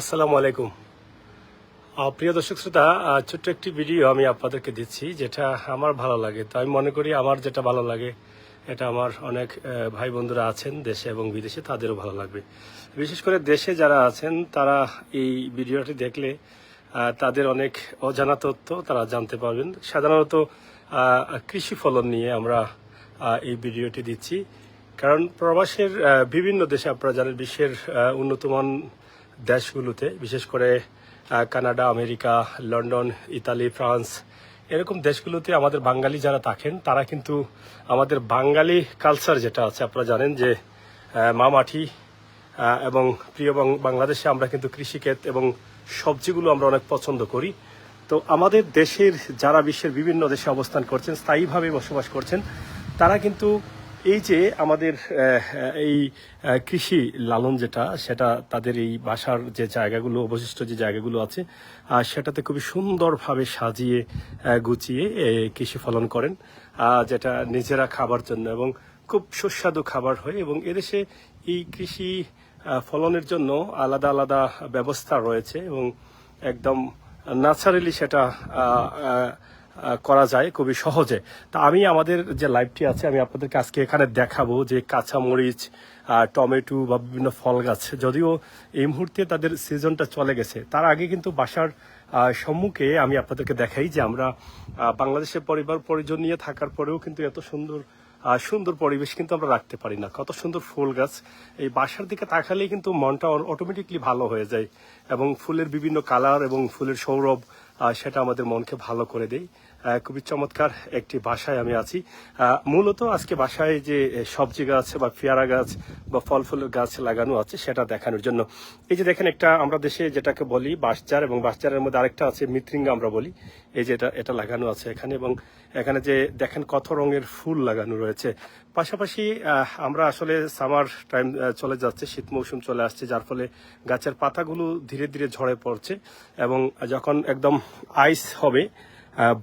আসসালামু আলাইকুম। প্রিয় দর্শক শ্রোতা ছোট্ট একটি ভিডিও আমি আপনাদেরকে দিচ্ছি, যেটা আমার ভালো লাগে। তো আমি মনে করি আমার যেটা ভালো লাগে, এটা আমার অনেক ভাই বন্ধুরা আছেন দেশে এবং বিদেশে, তাদেরও ভালো লাগবে। বিশেষ করে দেশে যারা আছেন, তারা এই ভিডিওটি দেখলে তাদের অনেক অজানা তথ্য তারা জানতে পারবেন। সাধারণত কৃষি ফলন নিয়ে আমরা এই ভিডিওটি দিচ্ছি। কারণ প্রবাসের বিভিন্ন দেশে আপনারা জানেন, বিশ্বের উন্নতমান দেশগুলোতে বিশেষ করে Canada America London Italy France এরকম দেশগুলোতে আমাদের বাঙালি যারা থাকেন তারা কিন্তু আমাদের বাঙালি কালচার যেটা আছে আপনারা জানেন যে আহ, মা মাটি এবং প্রিয় বাংলাদেশে আমরা কিন্তু কৃষিক্ষেত এবং সবজিগুলো আমরা অনেক পছন্দ করি। তো আমাদের দেশের যারা বিশ্বের বিভিন্ন দেশে অবস্থান করছেন স্থায়ীভাবে বসবাস করছেন তারা কিন্তু এই যে আমাদের এই কৃষি লালন যেটা, সেটা তাদের এই বাসার যে জায়গাগুলো, অবশিষ্ট যে জায়গাগুলো আছে সেটাতে খুবই সুন্দরভাবে সাজিয়ে গুছিয়ে কৃষি ফলন করেন যেটা নিজেরা খাবার জন্য এবং খুব সুস্বাদু খাবার হয় এবং এদেশে এই কৃষি ফলনের জন্য আলাদা আলাদা ব্যবস্থা রয়েছে এবং একদম ন্যাচারালি সেটা করা যায় খুবই সহজে। তা আমি আমাদের যে লাইভটি আছে, আমি আপনাদেরকে আজকে এখানে দেখাবো যে কাঁচামরিচ টমেটো বা বিভিন্ন ফল গাছ, যদিও এই মুহূর্তে তাদের সিজনটা চলে গেছে। তার আগে কিন্তু বাসার সম্মুখে আমি আপনাদেরকে দেখাই যে আমরা বাংলাদেশের পরিবার পরিজন নিয়ে থাকার পরেও কিন্তু এত সুন্দর সুন্দর পরিবেশ কিন্তু আমরা রাখতে পারি না। কত সুন্দর ফুল গাছ। এই বাসার দিকে তাকালেই কিন্তু মনটা অটোমেটিকলি ভালো হয়ে যায় এবং ফুলের বিভিন্ন কালার এবং ফুলের সৌরভ সেটা আমাদের মনকে ভালো করে দেয়। খুবই চমৎকার একটি বাসায় আমি আছি। মূলত আজকে বাসায় যে সবজি গাছ বা পেয়ারা গাছ বা ফল ফুলের গাছ লাগানো আছে সেটা দেখানোর জন্য। এই যে দেখেন একটা আমরা দেশে যেটাকে বলি বাঁশচার এবং বাঁশচারের মধ্যে আরেকটা আছে মৃত্রিঙ্গা আমরা বলি। এই যে এটা এটা লাগানো আছে এখানে এবং এখানে যে দেখেন কত রঙের ফুল লাগানো রয়েছে। পাশাপাশি আমরা আসলে সামার টাইম চলে যাচ্ছে, শীত মৌসুম চলে আসছে, যার ফলে গাছের পাতাগুলো ধীরে ধীরে ঝরে পড়ছে এবং যখন একদম আইস হবে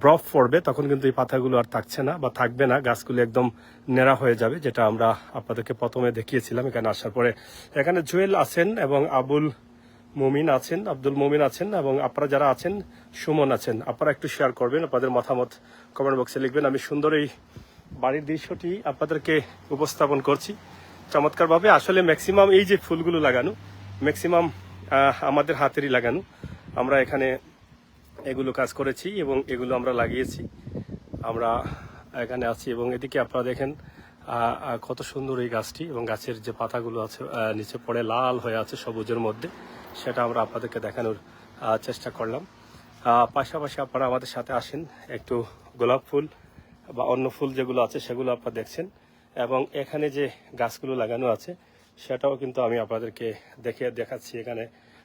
ব্রফ পড়বে, তখন কিন্তু এই পাতাগুলো আর থাকছে না বা থাকবে না, গাছগুলো একদম নেড়া হয়ে যাবে, যেটা আমরা আপনাদেরকে প্রথমে দেখিয়েছিলাম। এখানে আসার পরে এখানে জুয়েল আছেন এবং আবুল মুমিন আছেন, আব্দুল মুমিন আছেন এবং আপনারা যারা আছেন, সুমন আছেন। আপনারা একটু শেয়ার করবেন, আপনাদের মতামত কমেন্ট বক্সে লিখবেন। আমি সুন্দর এই বাড়ির দৃশ্যটি আপনাদেরকে উপস্থাপন করছি। চমৎকারভাবে আসলে ম্যাক্সিমাম এই যে ফুলগুলো লাগানো ম্যাক্সিমাম আমাদের হাতেরই লাগানো। আমরা এখানে এগুলো কাজ করেছি এবং এগুলো আমরা লাগিয়েছি। আমরা এখানে আছি এবং এদিকে আপনারা দেখেন কত সুন্দর এই গাছটি এবং গাছের যে পাতাগুলো আছে নিচে পড়ে লাল হয়ে আছে সবুজের মধ্যে। সেটা আমরা আপনাদেরকে দেখানোর চেষ্টা করলাম। পাশাপাশি আপনারা আমাদের সাথে আসেন, একটু গোলাপ ফুল বা অন্য ফুল যেগুলো আছে সেগুলো আপনারা দেখছেন এবং এখানে যে গাছগুলো লাগানো আছে, সেটাও কিন্তু আমি আপনাদেরকে দেখে দেখাচ্ছি। এখানে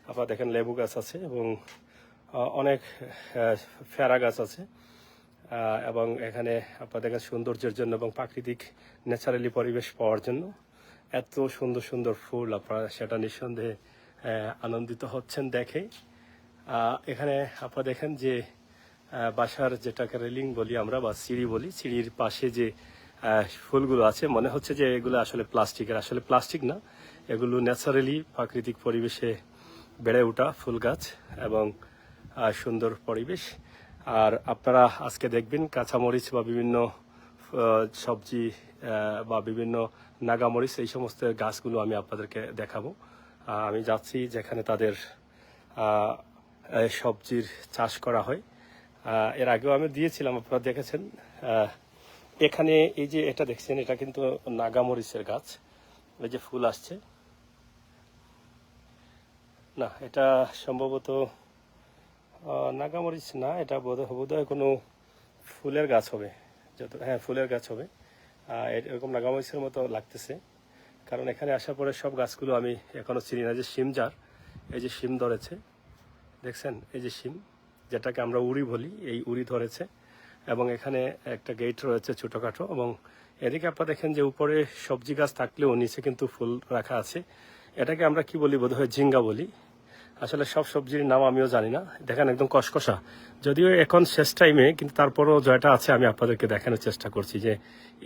আপনারা দেখেন লেবু গাছ আছে এবং অনেক ফেরা গাছ আছে এবং এখানে আপনারা দেখেন সৌন্দর্যের জন্য এবং প্রাকৃতিক, ন্যাচারালি পরিবেশ পাওয়ার জন্য এত সুন্দর সুন্দর ফুল আপনারা সেটা নিঃসন্দেহে আনন্দিত হচ্ছেন দেখে। এখানে আপনারা দেখেন যে বাসার যেটাকে রেলিং বলি আমরা বা সিঁড়ি বলি, সিঁড়ির পাশে যে ফুলগুলো আছে, মনে হচ্ছে যে এগুলো আসলে প্লাস্টিকের, আসলে প্লাস্টিক না, এগুলো ন্যাচারালি প্রাকৃতিক পরিবেশে বেড়ে ওঠা ফুল গাছ এবং সুন্দর পরিবেশ। আর আপনারা আজকে দেখবেন কাঁচামরিচ বা বিভিন্ন সবজি বা বিভিন্ন নাগামরিচ, এই সমস্ত গাছগুলো আমি আপনাদেরকে দেখাবো। আমি যাচ্ছি যেখানে তাদের সবজির চাষ করা হয়। এর আগেও আমি দিয়েছিলাম, আপনারা দেখেছেন। এখানে এই যে এটা দেখছেন, এটা কিন্তু নাগামরিচের গাছ। এই যে ফুল আসছে। না, এটা সম্ভবত নাগামরিচ না এটা বোধ বোধহয় কোনো ফুলের গাছ হবে। যত হ্যাঁ ফুলের গাছ হবে। এরকম নাগামরিচের মতো লাগতেছে। কারণ এখানে আসার পরে সব গাছগুলো আমি এখনও চিনি না। যে শিম যার এই যে শিম ধরেছে, দেখছেন? এই যে শিম, যেটাকে আমরা উড়ি বলি, এই উড়ি ধরেছে। এবং এখানে একটা গেট রয়েছে ছোটোখাটো। এবং এদিকে আপনারা দেখেন যে উপরে সবজি গাছ থাকলেও নিচে কিন্তু ফুল রাখা আছে। এটাকে আমরা কি বলি? বোধহয় ঝিঙ্গা বলি। আসলে সব সবজির নাম আমিও জানি না। দেখেন একদম কসকসা যদিও এখন শেষ টাইমে কিন্তু তারপরও জয়টা আছে, আমি আপনাদেরকে দেখানোর চেষ্টা করছি যে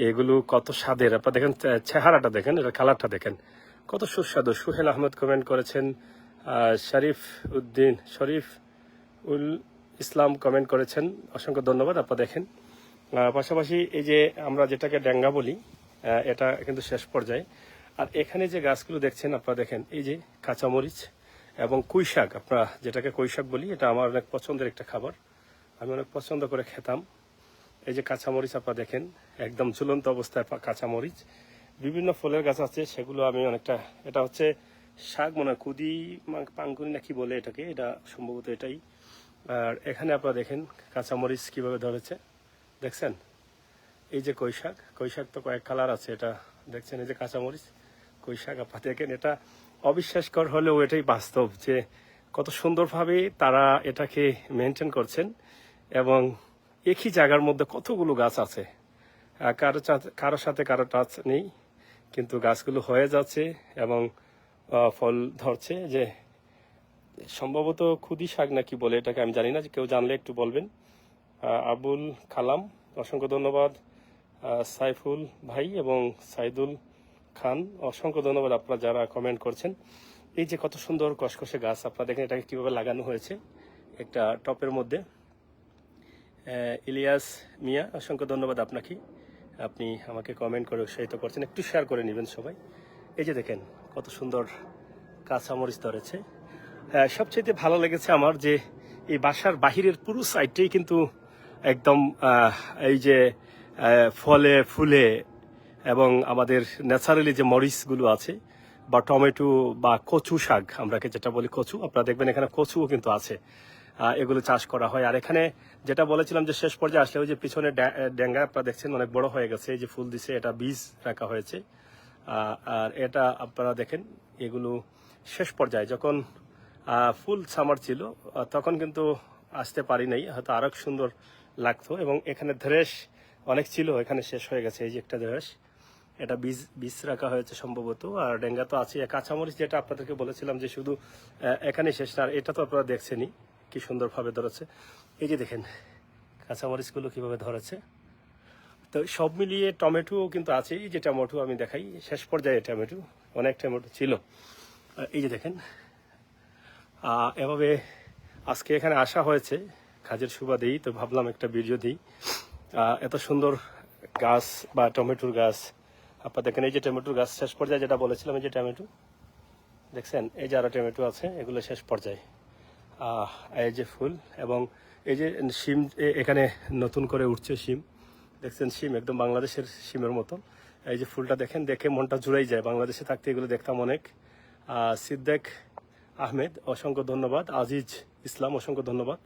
এগুলো কত স্বাদের। আপনার দেখেন চেহারাটা দেখেন এটা কালারটা দেখেন। কত সুস্বাদু। সুহেল আহমেদ কমেন্ট করেছেন শরীফ উদ্দিন, শরীফ উল ইসলাম কমেন্ট করেছেন। অসংখ্য ধন্যবাদ আপনারা দেখেন। পাশাপাশি এই যে আমরা যেটাকে ড্যাঙ্গা বলি এটা কিন্তু শেষ পর্যায়ে। আর এখানে যে গাছগুলো দেখছেন, আপনারা দেখেন, এই যে কাঁচামরিচ এবং কুই শাক, আপনারা যেটাকে কুই শাক বলি, এটা আমার অনেক পছন্দের একটা খাবার। আমি অনেক পছন্দ করে খেতাম। এই যে কাঁচামরিচ আপনারা দেখেন, একদম ঝুলন্ত অবস্থায় কাঁচামরিচ। বিভিন্ন ফলের গাছ আছে, সেগুলো আমি অনেকটা, এটা হচ্ছে শাক মনে হয় কুদি মা- পাঙ্কুনি না কি বলে এটাকে, এটা সম্ভবত এটাই। আর এখানে আপনারা দেখেন কাঁচামরিচ কীভাবে ধরেছে। দেখছেন? এই যে কৈশাক কৈশাক তো কয়েক কালার আছে, এটা দেখছেন এই যে কাঁচামরিচ, কই শাক আপনারা দেখেন, এটা অবিশ্বাসকর হলেও এটাই বাস্তব যে কত সুন্দরভাবে তারা এটাকে মেনটেন করছেন এবং একই জায়গার মধ্যে কতগুলো গাছ আছে। কারও কারোর সাথে কারও টাচ নেই, কিন্তু গাছগুলো হয়ে যাচ্ছে এবং ফল ধরছে যে সম্ভবত খুদি শাক নাকি বলে, এটাকে আমি জানি না, যে কেউ জানলে একটু বলবেন। আবুল কালাম, অসংখ্য ধন্যবাদ। সাইফুল ভাই এবং সাইদুল খান। অসংখ্য ধন্যবাদ আপনারা যারা কমেন্ট করছেন। এই যে কত সুন্দর কসকসে গাছ, আপনারা দেখেন এটাকে কীভাবে লাগানো হয়েছে একটা টপের মধ্যে। ইলিয়াস মিয়া, অসংখ্য ধন্যবাদ আপনাকে। আপনি আমাকে কমেন্ট করে উৎসাহিত করছেন। একটু শেয়ার করে নেবেন সবাই। এই যে দেখেন, কত সুন্দর কাঁচামরিচ ধরেছে। সবচেয়ে ভালো লেগেছে আমার যে এই বাসার বাহিরের পুরো সাইডটাই কিন্তু একদম এই যে ফলে, ফুলে এবং আমাদের ন্যাচারালি যে মরিচগুলো আছে বা টমেটো বা কচু শাক আমরা যেটা বলি কচু, আপনারা দেখবেন এখানে কচুও কিন্তু আছে এগুলো চাষ করা হয়। আর এখানে যেটা বলেছিলাম যে শেষ পর্যায়ে আসলে ওই যে পিছনে ড্যা- ড্যাঙ্গা, আপনারা দেখছেন অনেক বড় হয়ে গেছে, এই যে ফুল দিছে, এটা বীজ রাখা হয়েছে। আর এটা আপনারা দেখেন, এগুলো শেষ পর্যায়ে যখন ফুল সামার ছিল তখন কিন্তু আসতে পারি নাই, হয়তো আরও সুন্দর লাগতো। এবং এখানে ধরেশ অনেক ছিল, এখানে শেষ হয়ে গেছে, এই যে একটা ধরেশ এটা বীজ বীজ রাখা হয়েছে সম্ভবত, আর ডেঙ্গা তো আছে কাঁচামরিচ যেটা আপনাদেরকে বলেছিলাম যে শুধু এখানে শেষ না, আর এটা তো আপনারা দেখছেনই, কি সুন্দরভাবে ধরেছে। এই যে দেখেন, কাঁচামরিচগুলো কীভাবে ধরেছে। তো সব মিলিয়ে টমেটোও কিন্তু আছে এই যে টমেটো আমি দেখাই। শেষ পর্যায়ে টমেটো, অনেক টমেটো ছিল। এই যে দেখেন এভাবে আজকে এখানে আসা হয়েছে, কাজের সুবাদেই। তো ভাবলাম একটা ভিডিও দিই। এত সুন্দর গাছ বা টমেটোর গাছ আপনার দেখেন, এই যে টমেটোর গাছ শেষ পর্যায়ে যেটা বলেছিলাম, এই যে টমেটো, দেখছেন? এই যে আরও টমেটো আছে, এগুলো শেষ পর্যায়ে। এই যে ফুল এবং এই যে শিম এখানে নতুন করে উঠছে শিম। দেখছেন, শিম একদম বাংলাদেশের শিমের মতো। এই যে ফুলটা দেখেন, দেখে মনটা জুড়াই যায়। বাংলাদেশে থাকতে এগুলো দেখতাম অনেক। সিদ্দেক আহমেদ, অসংখ্য ধন্যবাদ। আজিজ ইসলাম, অসংখ্য ধন্যবাদ।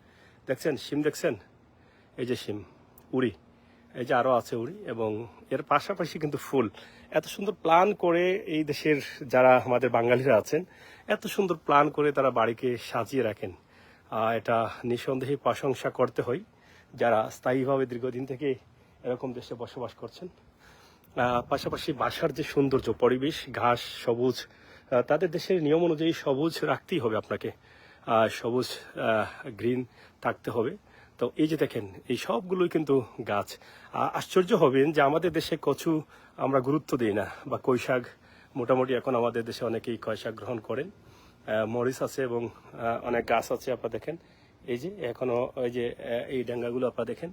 দেখছেন, শিম দেখছেন? এই যে শিম, উড়ি। এই যে আরও আছে উড়ি, এবং এর পাশাপাশি কিন্তু ফুল। এত সুন্দর প্ল্যান করে এই দেশের যারা আমাদের বাঙালিরা আছেন, এত সুন্দর প্ল্যান করে তারা বাড়িকে সাজিয়ে রাখেন। এটা নিঃসন্দেহে প্রশংসা করতে হয়, যারা স্থায়ীভাবে দীর্ঘদিন থেকে এরকম দেশে বসবাস করছেন। পাশাপাশি বাসার যে সৌন্দর্য, পরিবেশ, ঘাস, সবুজ তাদের দেশের নিয়ম অনুযায়ী সবুজ রাখতেই হবে আপনাকে। সবুজ গ্রিন থাকতে হবে। তো এই যে দেখেন, এই সবগুলোই কিন্তু গাছ। আশ্চর্য হবেন যে আমাদের দেশে কচু আমরা গুরুত্ব দিই না, বা কৈশাক মোটামুটি এখন আমাদের দেশে অনেকেই কয়শাক গ্রহণ করেন। মরিচ আছে এবং অনেক গাছ আছে আপনারা দেখেন। এই যে এখনও এই যে এই ডাঙ্গাগুলো আপনারা দেখেন।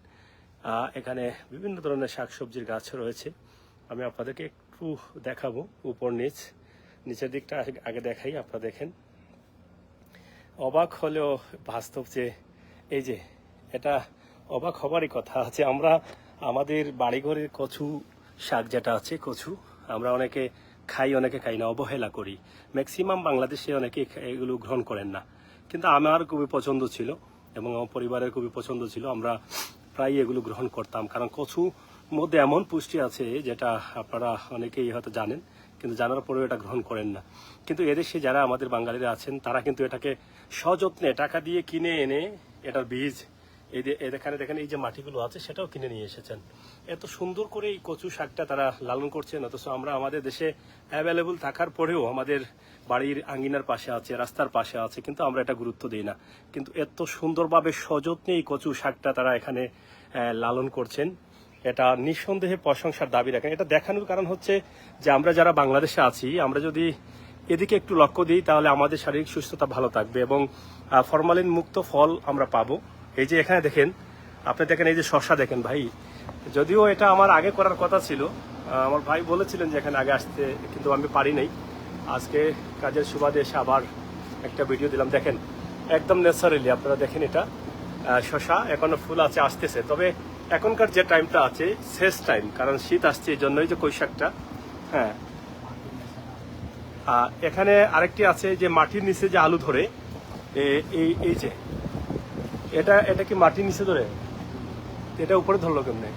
এখানে বিভিন্ন ধরনের শাকসবজির গাছ রয়েছে। আমি আপনাদেরকে একটু দেখাবো উপর নিচ। নিচের দিকটা আগে দেখাই, আপনারা দেখেন। অবাক হলেও বাস্তব যে এই যে এটা অবাক হবারই কথা আছে, আমরা আমাদের বাড়িঘরের কচু শাক যেটা আছে, কচু, আমরা অনেকে খাই অনেকে খাই না, অবহেলা করি। ম্যাক্সিমাম বাংলাদেশে অনেকে এগুলো গ্রহণ করেন না। কিন্তু আমার খুবই পছন্দ ছিল এবং আমার পরিবারের খুবই পছন্দ ছিল, আমরা প্রায় এগুলো গ্রহণ করতাম। কারণ কচু মধ্যে এমন পুষ্টি আছে যেটা আপনারা অনেকেই হয়তো জানেন, কিন্তু জানার পরেও এটা গ্রহণ করেন না। কিন্তু এদেশে যারা আমাদের বাঙালিরা আছেন, তারা কিন্তু এটাকে সযত্নে টাকা দিয়ে কিনে এনে এটার বীজ এই যে এখানে দেখেন এই যে মাটিগুলো আছে, সেটাও কিনে নিয়ে এসেছেন। এত সুন্দর করে এই কচু শাকটা তারা লালন করছেন, অথচ আমরা আমাদের দেশে অ্যাভেলেবল থাকার পরেও আমাদের বাড়ির আঙ্গিনার পাশে আছে, রাস্তার পাশে আছে, কিন্তু আমরা এটা গুরুত্ব দিই না। কিন্তু এত সুন্দরভাবে সযত্নে এই কচু শাকটা তারা এখানে লালন করছেন। এটা নিঃসন্দেহে প্রশংসার দাবি রাখেন। এটা দেখানোর কারণ হচ্ছে যে আমরা যারা বাংলাদেশে আছি, আমরা যদি এদিকে একটু লক্ষ্য দিই, তাহলে আমাদের শারীরিক সুস্থতা ভালো থাকবে এবং ফরমালিন মুক্ত ফল আমরা পাবো। এই যে এখানে দেখেন, আপনি দেখেন এই যে শশা দেখেন ভাই। যদিও এটা আমার আগে করার কথা ছিল আমার ভাই বলেছিলেন যে এখানে আগে আসতে, কিন্তু আমি পারি নাই। আজকে কাজের সুবাদে এসে আবার একটা ভিডিও দিলাম। দেখেন, একদম ন্যাচারালি আপনারা দেখেন এটা। শশা এখনও ফুল আছে, আসতেছে। তবে এখনকার যে টাইমটা আছে, শেষ টাইম কারণ শীত আসছে, এই জন্যই যে কৈশাকটা হ্যাঁ। এখানে আরেকটি আছে যে মাটির নিচে যে আলু ধরে এই এই যে এটা এটা কি মাটির নিচে ধরে? এটা উপরে ধরলো কেমনে?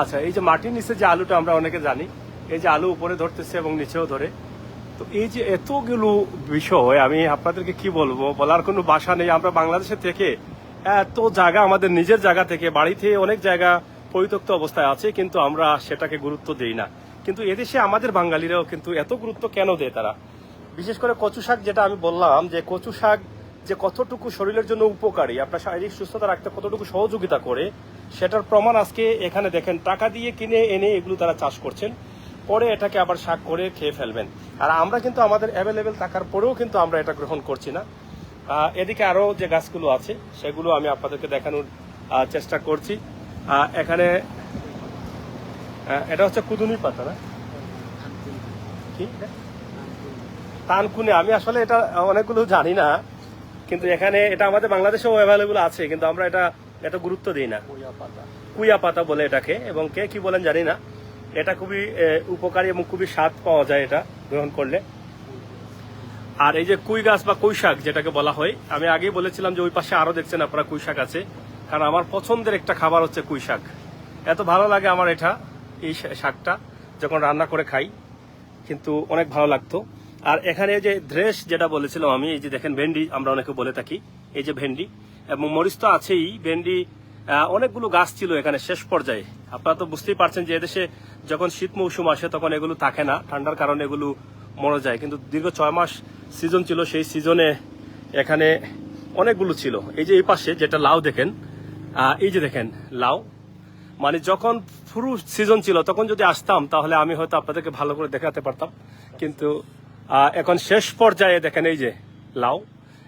আচ্ছা এই যে মাটির নিচে যে আলুটা আমরা অনেকে জানি, এই যে আলু উপরে ধরতেছে এবং নিচেও ধরে। তো এই যে এতগুলো বিষয়, আমি আপনাদেরকে কি বলব, বলার কোনো বাসা নেই। আমরা বাংলাদেশে থেকে এত জায়গা, আমাদের নিজের জায়গা থেকে, বাড়িতে অনেক জায়গা পরিত্যক্ত অবস্থায় আছে, কিন্তু আমরা সেটাকে গুরুত্ব দেই না। কিন্তু এদেশে আমাদের বাঙালিরাও কিন্তু এত গুরুত্ব কেন দেয় তারা? বিশেষ করে কচু শাক যেটা আমি বললাম, যে কচু শাক যে কতটুকু শরীরের জন্য উপকারী, আপনার শারীরিক সুস্থতা রাখতে কতটুকু সহযোগিতা করে, সেটার প্রমাণ আজকে এখানে দেখেন। টাকা দিয়ে কিনে, এনে এগুলো তারা চাষ করছেন, পরে এটাকে আবার শাক করে খেয়ে ফেলবেন। আর আমরা কিন্তু আমাদের অ্যাভেলেবেল থাকার পরেও কিন্তু আমরা এটা গ্রহণ করছি না। এদিকে আরও যে গাছগুলো আছে, সেগুলো আমি আপনাদেরকে দেখানোর চেষ্টা করছি। এখানে এটা হচ্ছে কুদুনি পাতা না? কি? তানকুনে। আমি আসলে এটা অনেকগুলো জানি না। কিন্তু এখানে এটা আমাদের বাংলাদেশেও অ্যাভেলেবল আছে কিন্তু আমরা এটা এত গুরুত্ব দিই না। কুইয়া পাতা বলে এটাকে এবং কে কি বলেন জানি না। এটা খুবই উপকারী এবং খুবই স্বাদ পাওয়া যায় এটা গ্রহণ করলে। আর এই যে কুই গাছ বা কুই শাক যেটাকে বলা হয় আমি আগেই বলেছিলাম যে ওই পাশে আরও দেখছেন আপনারা কুই শাক আছে। কারণ আমার পছন্দের একটা খাবার হচ্ছে কুই শাক। এত ভালো লাগে আমার এটা এই শাকটা যখন রান্না করে খাই কিন্তু অনেক ভালো লাগতো। আর এখানে যে ড্রেস যেটা বলেছিলাম আমি, এই যে দেখেন ভেন্ডি, আমরা অনেকে বলে থাকি, এই যে ভেন্ডি। এবং মরিচ তো আছেই, ভেন্ডি অনেকগুলো গাছ ছিল এখানে শেষ পর্যায়ে। আপনারা তো বুঝতেই পারছেন যে এদেশে যখন শীত মৌসুম আসে তখন এগুলো থাকে না, ঠান্ডার কারণে এগুলো মরে যায়। কিন্তু দীর্ঘ ছয় মাস সিজন ছিল, সেই সিজনে এখানে অনেকগুলো ছিল। এই যে এই পাশে যেটা লাউ দেখেন এই যে দেখেন লাউ। মানে যখন পুরো সিজন ছিল, তখন যদি আসতাম, তাহলে আমি হয়তো আপনাদেরকে ভালো করে দেখাতে পারতাম। কিন্তু এখন শেষ পর্যায়ে দেখেন এই যে লাউ।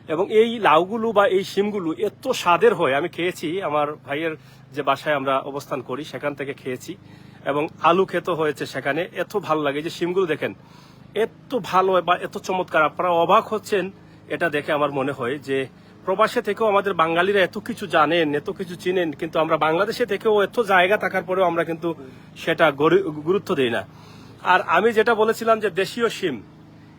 এবং এই লাউগুলো বা এই শিমগুলো এত স্বাদের হয়। আমি খেয়েছি, আমার ভাইয়ের যে বাসায় আমরা অবস্থান করি, সেখান থেকে খেয়েছি। এবং আলু খেতে হয়েছে সেখানে। এত ভালো লাগে যে শিমগুলো দেখেন। এত ভালো বা এত চমৎকার। আপনারা অবাক হচ্ছেন, এটা দেখে আমার মনে হয় যে প্রবাসে থেকেও আমাদের বাঙালিরা এত কিছু জানেন, এত কিছু চিনেন, কিন্তু আমরা বাংলাদেশে থেকেও এত জায়গা থাকার পরেও আমরা কিন্তু সেটা গুরুত্ব দিই না। আর আমি যেটা বলেছিলাম যে দেশীয় শিম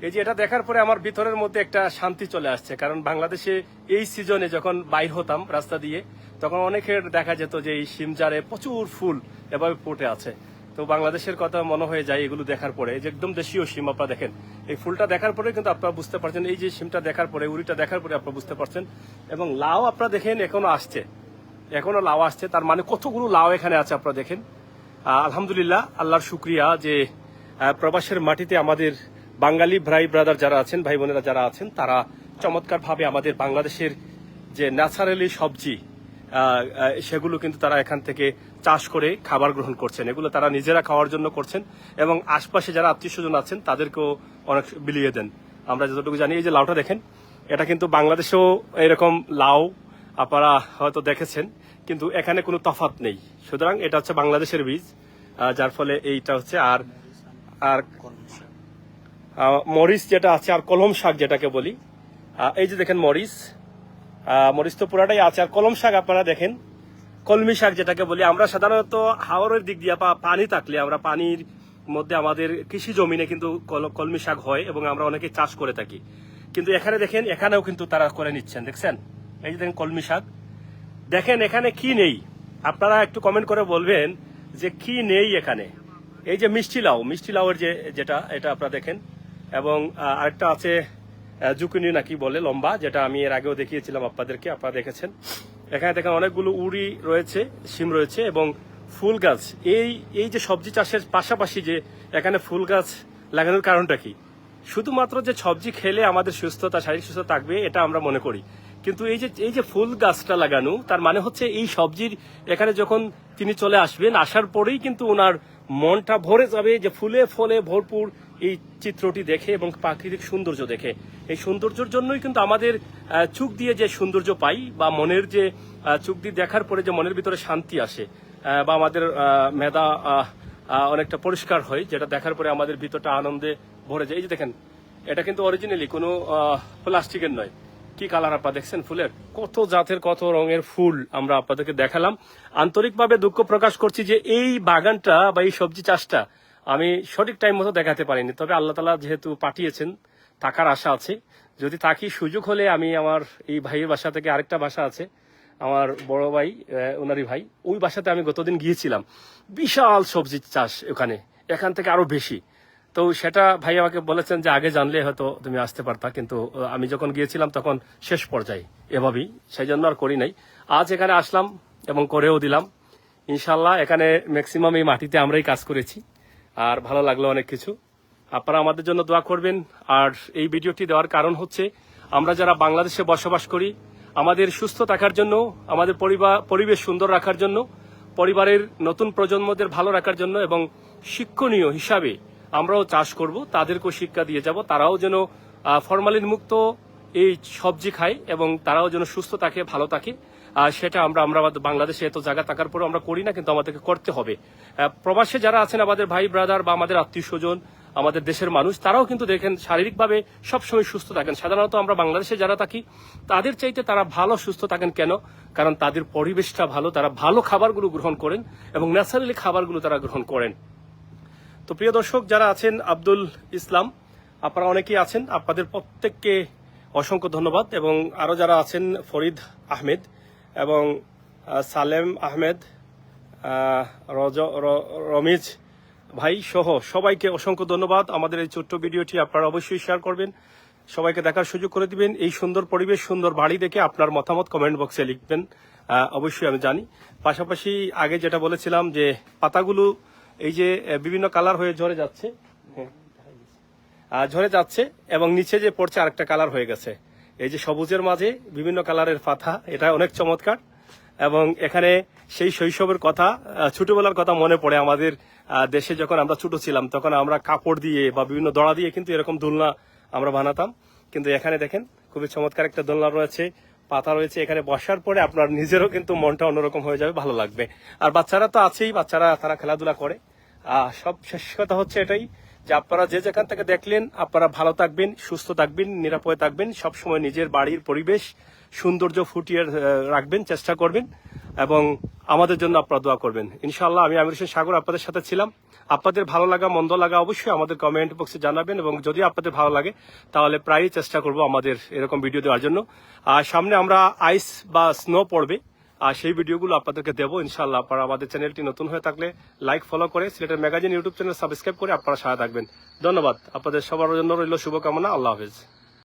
এই যে এটা দেখার পরে আমার ভিতরের মধ্যে একটা শান্তি চলে আসছে, কারণ বাংলাদেশে এই সিজনে যখন বাইর হতাম রাস্তা দিয়ে, তখন অনেকের দেখা যেত যে এই শিমজারে প্রচুর ফুল এভাবে ফুটে আছে। তো বাংলাদেশের কথা মনে হয়ে যায় এগুলো দেখার পরে। যে একদম দেশীয় শিম আপনারা দেখেন, এই ফুলটা দেখার পরে কিন্তু আপনারা বুঝতে পারছেন, এই যে শিমটা দেখার পরে, উড়িটা দেখার পরে আপনারা বুঝতে পারছেন। এবং লাউ আপনারা দেখেন এখনও আসছে, এখনও লাউ আসছে, তার মানে কতগুলো লাউ এখানে আছে আপনারা দেখেন। আলহামদুলিল্লাহ, আল্লাহর শুক্রিয়া যে প্রবাসের মাটিতে আমাদের বাঙালি ভাই ব্রাদার যারা আছেন, ভাই বোনেরা যারা আছেন, তারা চমৎকারভাবে আমাদের বাংলাদেশের যে ন্যাচারালি সবজি সেগুলো কিন্তু তারা এখান থেকে চাষ করে খাবার গ্রহণ করছেন। এগুলো তারা নিজেরা খাওয়ার জন্য করছেন এবং আশপাশে যারা আত্মীয় স্বজন আছেন, তাদেরকেও অনেক বিলিয়ে দেন। আমরা যতটুকু জানি, এই যে লাউটা দেখেন, এটা কিন্তু বাংলাদেশেও এরকম লাউ, আপনারা হয়তো দেখেছেন, কিন্তু এখানে কোনো তফাত নেই। সুতরাং এটা হচ্ছে বাংলাদেশের বীজ যার ফলে এইটা হচ্ছে আর আর মরিচ যেটা আছে, আর কলম শাক যেটাকে বলি। এই যে দেখেন মরিচ। মরিচ তো পুরাটাই আছে। আর কলম শাক আপনারা দেখেন, কলমি শাক যেটাকে বলি, আমরা সাধারণত হাওরের দিক দিয়ে পানি থাকলে আমরা পানির মধ্যে আমাদের কৃষি জমিনে কিন্তু কল- কলমি শাক হয় এবং আমরা অনেকে চাষ করে থাকি। কিন্তু এখানে দেখেন, এখানেও কিন্তু তারা করে নিচ্ছেন, দেখছেন? এই যে দেখেন কলমি শাক। দেখেন এখানে কি নেই? আপনারা একটু কমেন্ট করে বলবেন যে কি নেই এখানে? এই যে মিষ্টি লাউ, মিষ্টি লাউয়ের যে, যেটা, এটা আপনারা দেখেন। এবং আরেকটা আছে জুকুনি নাকি বলে, লম্বা, যেটা আমি এর আগেও দেখিয়েছিলাম আপনাদেরকে, আপনারা দেখেছেন। এখানে দেখেন অনেকগুলো উড়ি রয়েছে সিম রয়েছে এবং ফুল গাছ। এই এই যে সবজি চাষের পাশাপাশি যে এখানে ফুল গাছ লাগানোর কারণটা কি? শুধুমাত্র যে সবজি খেলে আমাদের সুস্থতা, শারীরিক সুস্থতা থাকবে, এটা আমরা মনে করি। কিন্তু এই যে এই যে ফুল গাছটা লাগানো, তার মানে হচ্ছে এই সবজির এখানে যখন তিনি চলে আসবেন, আসার পরেই কিন্তু ওনার মনটা ভরে যাবে যে ফুলে ফলে ভরপুর এই চিত্রটি দেখে এবং প্রাকৃতিক সৌন্দর্য দেখে। এই সৌন্দর্যের জন্যই কিন্তু আমাদের চোখ দিয়ে যে সৌন্দর্য পাই বা মনের যে চোখ দিয়ে দেখার পরে যে মনের ভিতরে শান্তি আসে বা আমাদের মেধা অনেকটা পরিষ্কার হয়, যেটা দেখার পরে আমাদের ভিতরটা আনন্দে ভরে যায়। এই যে দেখেন, এটা কিন্তু অরিজিনালি কোনো প্লাস্টিকের নয়। কি কালার আপনারা দেখছেন ফুলের? কত জাতের, কত রঙের ফুল আমরা আপনাদেরকে দেখালাম। আন্তরিকভাবে দুঃখ প্রকাশ করছি যে এই বাগানটা বা এই সবজি চাষটা আমি সঠিক টাইম মতো দেখাতে পারিনি। তবে আল্লাহ তালা যেহেতু পাঠিয়েছেন, থাকার আশা আছে। যদি থাকি সুযোগ হলে আমি আমার এই ভাইয়ের বাসা থেকে আরেকটা বাসা আছে। আমার বড় ভাই ওনারই ভাই, ওই বাসাতে আমি গতদিন গিয়েছিলাম। বিশাল সবজি চাষ ওখানে এখান থেকে আরও বেশি। তো সেটা ভাই আমাকে বলেছেন যে আগে জানলে হয়তো তুমি আসতে পারতা, কিন্তু আমি যখন গিয়েছিলাম তখন শেষ পর্যায়ে এভাবেই সেই জন্য আর করি নাই। আজ এখানে আসলাম এবং করেও দিলাম। ইনশাল্লাহ এখানে ম্যাক্সিমাম এই মাটিতে আমরাই কাজ করেছি। আর ভালো লাগল অনেক কিছু। আপনারা আমাদের জন্য দোয়া করবেন। আর এই ভিডিওটি দেওয়ার কারণ হচ্ছে, আমরা যারা বাংলাদেশে বসবাস করি, আমাদের সুস্থ থাকার জন্য, আমাদের পরিবেশ সুন্দর রাখার জন্য, পরিবারের নতুন প্রজন্মদের ভালো রাখার জন্য এবং শিক্ষণীয় হিসাবে আমরাও চাষ করব, তাদেরকেও শিক্ষা দিয়ে যাব, তারাও যেন ফরমালিন মুক্ত এই সবজি খায় এবং তারাও যেন সুস্থ থাকে, ভালো থাকে। সেটা আমরা আমরা বাংলাদেশে এত জায়গা থাকার পরেও আমরা করি না, কিন্তু আমাদেরকে করতে হবে। প্রবাসে যারা আছেন আমাদের ভাই ব্রাদার বা আমাদের আত্মীয় স্বজন, আমাদের দেশের মানুষ, তারাও কিন্তু দেখেন শারীরিকভাবে সবসময় সুস্থ থাকেন। সাধারণত আমরা বাংলাদেশে যারা থাকি, তাদের চাইতে তারা ভালো, সুস্থ থাকেন কেন? কারণ তাদের পরিবেশটা ভালো, তারা ভালো খাবারগুলো গ্রহণ করেন এবং ন্যাচারালি খাবারগুলো তারা গ্রহণ করেন। তো প্রিয় দর্শক, যারা আছেন আব্দুল ইসলাম, আপনারা অনেকেই আছেন। আপনাদের প্রত্যেককে অসংখ্য ধন্যবাদ এবং আরও যারা আছেন, ফরিদ আহমেদ এবং সালেম আহমেদ রজ- রমিজ ভাই সহ সবাইকে অসংখ্য ধন্যবাদ। আমাদের এই ছোট্ট ভিডিওটি আপনারা অবশ্যই শেয়ার করবেন। সবাইকে দেখার সুযোগ করে দিবেন। এই সুন্দর পরিবেশ, সুন্দর বাড়ি দেখে আপনার মতামত কমেন্ট বক্সে লিখবেন। অবশ্যই আমি জানি। পাশাপাশি আগে যেটা বলেছিলাম যে, পাতাগুলো এই যে বিভিন্ন কালার হয়ে ঝরে যাচ্ছে। হ্যাঁ, ঝরে যাচ্ছে এবং নিচে যে পড়ছে আরেকটা কালার হয়ে গেছে। এই যে সবুজের মাঝে বিভিন্ন কালারের পাতা এটা অনেক চমৎকার। এবং এখানে সেই শৈশবের কথা ছোটবেলার কথা মনে পড়ে আমাদের দেশে যখন আমরা ছোট ছিলাম তখন আমরা কাপড় দিয়ে বা বিভিন্ন দড়া দিয়ে কিন্তু এরকম দোলনা আমরা বানাতাম। কিন্তু এখানে দেখেন খুবই চমৎকার একটা দোলনা রয়েছে। পাতা রয়েছে এখানে বসার পরে আপনার নিজেরও কিন্তু মনটা অন্যরকম হয়ে যাবে, ভালো লাগবে। আর বাচ্চারা তো আছেই, বাচ্চারা তারা খেলাধুলা করে। সব শেষ কথা হচ্ছে এটাই যে আপনারা যে যেখান থেকে দেখলেন, আপনারা ভালো থাকবেন, সুস্থ থাকবেন, নিরাপদে থাকবেন, সবসময় নিজের বাড়ির পরিবেশ, সৌন্দর্য ফুটিয়ে রাখবেন, চেষ্টা করবেন। এবং আমাদের জন্য আপনারা দোয়া করবেন। ইনশাল্লাহ আমি আমির হোসেন সাগর আপনাদের সাথে ছিলাম। আপনাদের ভালো লাগা, মন্দ লাগা অবশ্যই আমাদের কমেন্ট বক্সে জানাবেন এবং যদি আপনাদের ভালো লাগে, তাহলে প্রায়ই চেষ্টা করব আমাদের এরকম ভিডিও দেওয়ার জন্য। আর সামনে আমরা আইস বা স্নো পড়বে, আর সেই ভিডিওগুলো আপনাদেরকে দেবো। ইনশাল্লাহ আপনারা আমাদের চ্যানেলটি নতুন হয়ে থাকলে লাইক ফলো করে সিলেটের ম্যাগাজিন ইউটিউব চ্যানেল সাবস্ক্রাইব করে আপনারা সাথে থাকবেন। ধন্যবাদ। আপনাদের সবার জন্য রইল শুভকামনা। আল্লাহ হাফেজ।